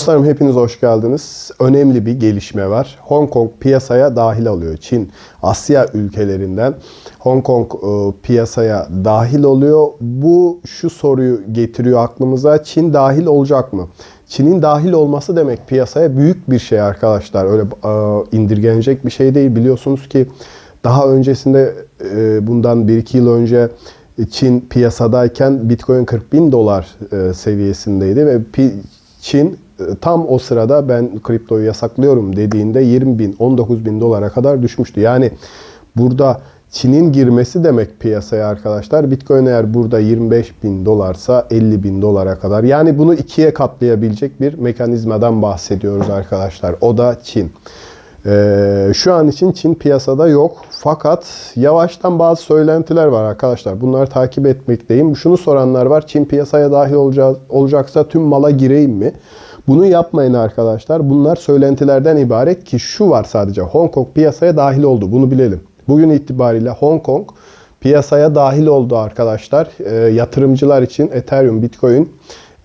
Dostlarım hepiniz hoş geldiniz. Önemli bir gelişme var. Hong Kong piyasaya dahil oluyor. Çin, Asya ülkelerinden Hong Kong e, piyasaya dahil oluyor. Bu şu soruyu getiriyor aklımıza. Çin dahil olacak mı? Çin'in dahil olması demek piyasaya büyük bir şey arkadaşlar. Öyle e, indirgenecek bir şey değil. Biliyorsunuz ki daha öncesinde e, bundan 1-2 yıl önce Çin piyasadayken Bitcoin 40 bin dolar e, seviyesindeydi ve Çin tam o sırada ben kriptoyu yasaklıyorum dediğinde 20 bin, 19 bin dolara kadar düşmüştü. Yani burada Çin'in girmesi demek piyasaya arkadaşlar. Bitcoin eğer burada 25 bin dolarsa 50 bin dolara kadar. Yani bunu ikiye katlayabilecek bir mekanizmadan bahsediyoruz arkadaşlar. O da Çin. Ee, şu an için Çin piyasada yok. Fakat yavaştan bazı söylentiler var arkadaşlar. Bunları takip etmekteyim. Şunu soranlar var. Çin piyasaya dahil olacak, olacaksa tüm mala gireyim mi? Bunu yapmayın arkadaşlar. Bunlar söylentilerden ibaret ki şu var sadece. Hong Kong piyasaya dahil oldu. Bunu bilelim. Bugün itibariyle Hong Kong piyasaya dahil oldu arkadaşlar. E, yatırımcılar için Ethereum, Bitcoin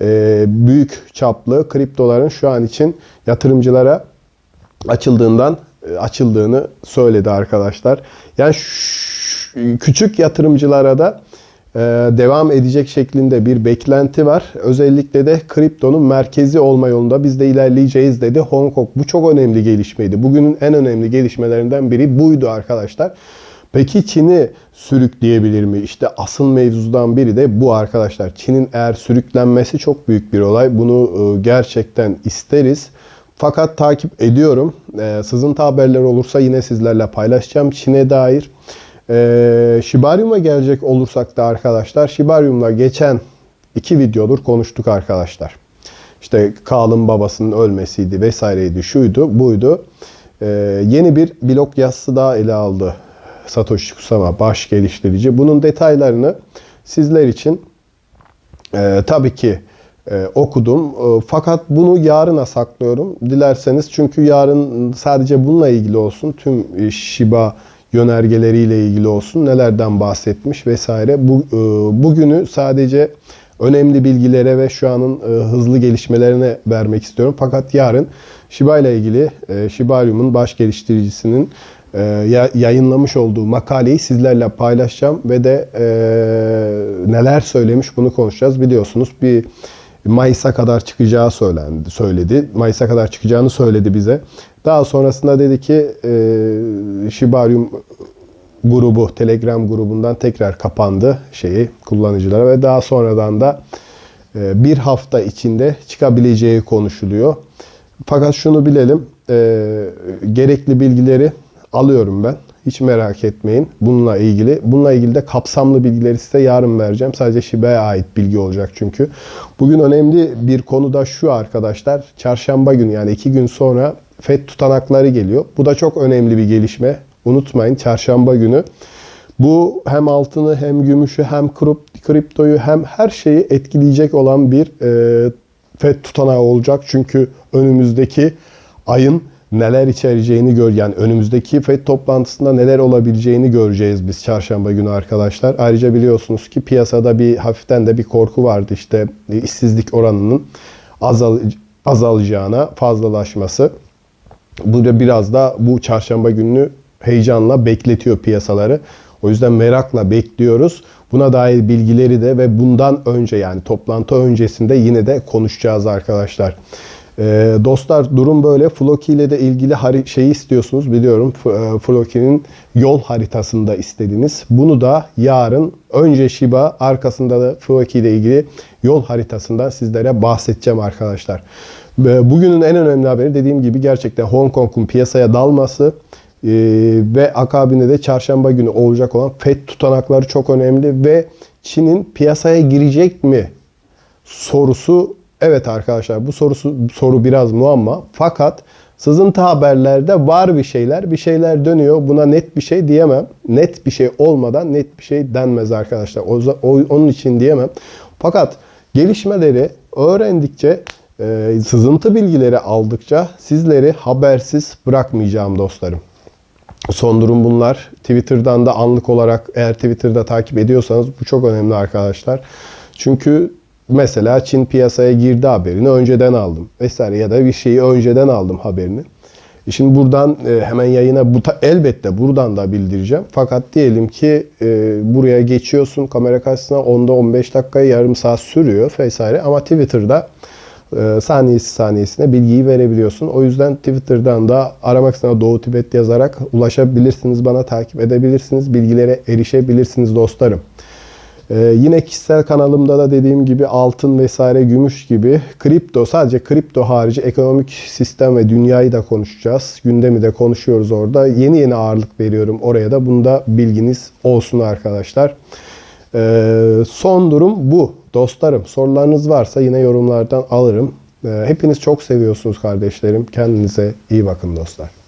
e, büyük çaplı kriptoların şu an için yatırımcılara açıldığından e, açıldığını söyledi arkadaşlar. Yani küçük yatırımcılara da devam edecek şeklinde bir beklenti var. Özellikle de kriptonun merkezi olma yolunda biz de ilerleyeceğiz dedi Hong Kong. Bu çok önemli gelişmeydi. Bugünün en önemli gelişmelerinden biri buydu arkadaşlar. Peki Çin'i sürükleyebilir mi? İşte asıl mevzudan biri de bu arkadaşlar. Çin'in eğer sürüklenmesi çok büyük bir olay. Bunu e, gerçekten isteriz. Fakat takip ediyorum. Ee, sızıntı haberler olursa yine sizlerle paylaşacağım. Çin'e dair. Ee, Shibarium'a gelecek olursak da arkadaşlar. Shibarium'la geçen iki videodur konuştuk arkadaşlar. İşte Kaal'ın babasının ölmesiydi vesaireydi şuydu buydu. Ee, yeni bir blog yazısı daha ele aldı Satoshi Kusama baş geliştirici. Bunun detaylarını sizler için ee, tabii ki e, okudum. E, fakat bunu yarına saklıyorum. Dilerseniz çünkü yarın sadece bununla ilgili olsun. Tüm e, Shiba yönergeleriyle ilgili olsun. Nelerden bahsetmiş vesaire. Bu e, bugünü sadece önemli bilgilere ve şu anın e, hızlı gelişmelerine vermek istiyorum. Fakat yarın Shiba ile ilgili e, Shibarium'un baş geliştiricisinin e, ya- yayınlamış olduğu makaleyi sizlerle paylaşacağım ve de neler söylemiş bunu konuşacağız. Biliyorsunuz bir Mayıs'a kadar çıkacağı söylendi, söyledi. Mayıs'a kadar çıkacağını söyledi bize. Daha sonrasında dedi ki e, Shibarium grubu, Telegram grubundan tekrar kapandı şeyi kullanıcılara ve daha sonradan da e, bir hafta içinde çıkabileceği konuşuluyor. Fakat şunu bilelim, e, gerekli bilgileri alıyorum ben. Hiç merak etmeyin bununla ilgili. Bununla ilgili de kapsamlı bilgileri size yarın vereceğim. Sadece Şibe'ye ait bilgi olacak çünkü. Bugün önemli bir konu da şu arkadaşlar. Çarşamba günü yani iki gün sonra FED tutanakları geliyor. Bu da çok önemli bir gelişme. Unutmayın çarşamba günü. Bu hem altını hem gümüşü hem krip- kriptoyu hem her şeyi etkileyecek olan bir e, FED tutanağı olacak. Çünkü önümüzdeki ayın neler içereceğini gör yani önümüzdeki FED toplantısında neler olabileceğini göreceğiz biz çarşamba günü arkadaşlar. Ayrıca biliyorsunuz ki piyasada bir hafiften de bir korku vardı işte e, işsizlik oranının azal, azalacağına fazlalaşması. Bu da biraz da bu çarşamba gününü heyecanla bekletiyor piyasaları. O yüzden merakla bekliyoruz. Buna dair bilgileri de ve bundan önce yani toplantı öncesinde yine de konuşacağız arkadaşlar. Ee, dostlar durum böyle. Floki ile de ilgili şeyi istiyorsunuz biliyorum. E, Floki'nin yol haritasında istediniz. Bunu da yarın önce Shiba arkasında da Floki ile ilgili yol haritasından sizlere bahsedeceğim arkadaşlar. Ve Bugünün en önemli haberi dediğim gibi gerçekten Hong Kong'un piyasaya dalması ee, ve akabinde de çarşamba günü olacak olan FED tutanakları çok önemli ve Çin'in piyasaya girecek mi sorusu evet arkadaşlar bu sorusu soru biraz muamma fakat sızıntı haberlerde var bir şeyler bir şeyler dönüyor buna net bir şey diyemem net bir şey olmadan net bir şey denmez arkadaşlar o, o- onun için diyemem fakat gelişmeleri öğrendikçe e, sızıntı bilgileri aldıkça sizleri habersiz bırakmayacağım dostlarım. Son durum bunlar. Twitter'dan da anlık olarak eğer Twitter'da takip ediyorsanız bu çok önemli arkadaşlar. Çünkü mesela Çin piyasaya girdi haberini önceden aldım vesaire ya da bir şeyi önceden aldım haberini. E Şimdi buradan e, hemen yayına bu elbette buradan da bildireceğim. Fakat diyelim ki e, buraya geçiyorsun kamera karşısına 10'da 15 dakika yarım saat sürüyor vesaire ama Twitter'da saniyesi saniyesine bilgiyi verebiliyorsun. O yüzden Twitter'dan da aramak sana Doğu Tibet yazarak ulaşabilirsiniz bana takip edebilirsiniz. Bilgilere erişebilirsiniz dostlarım. Ee, yine kişisel kanalımda da dediğim gibi altın vesaire gümüş gibi kripto sadece kripto harici ekonomik sistem ve dünyayı da konuşacağız. Gündemi de konuşuyoruz orada. Yeni yeni ağırlık veriyorum oraya da. Bunda bilginiz olsun arkadaşlar. Ee, son durum bu. Dostlarım sorularınız varsa yine yorumlardan alırım. Ee, hepiniz çok seviyorsunuz kardeşlerim. Kendinize iyi bakın dostlar.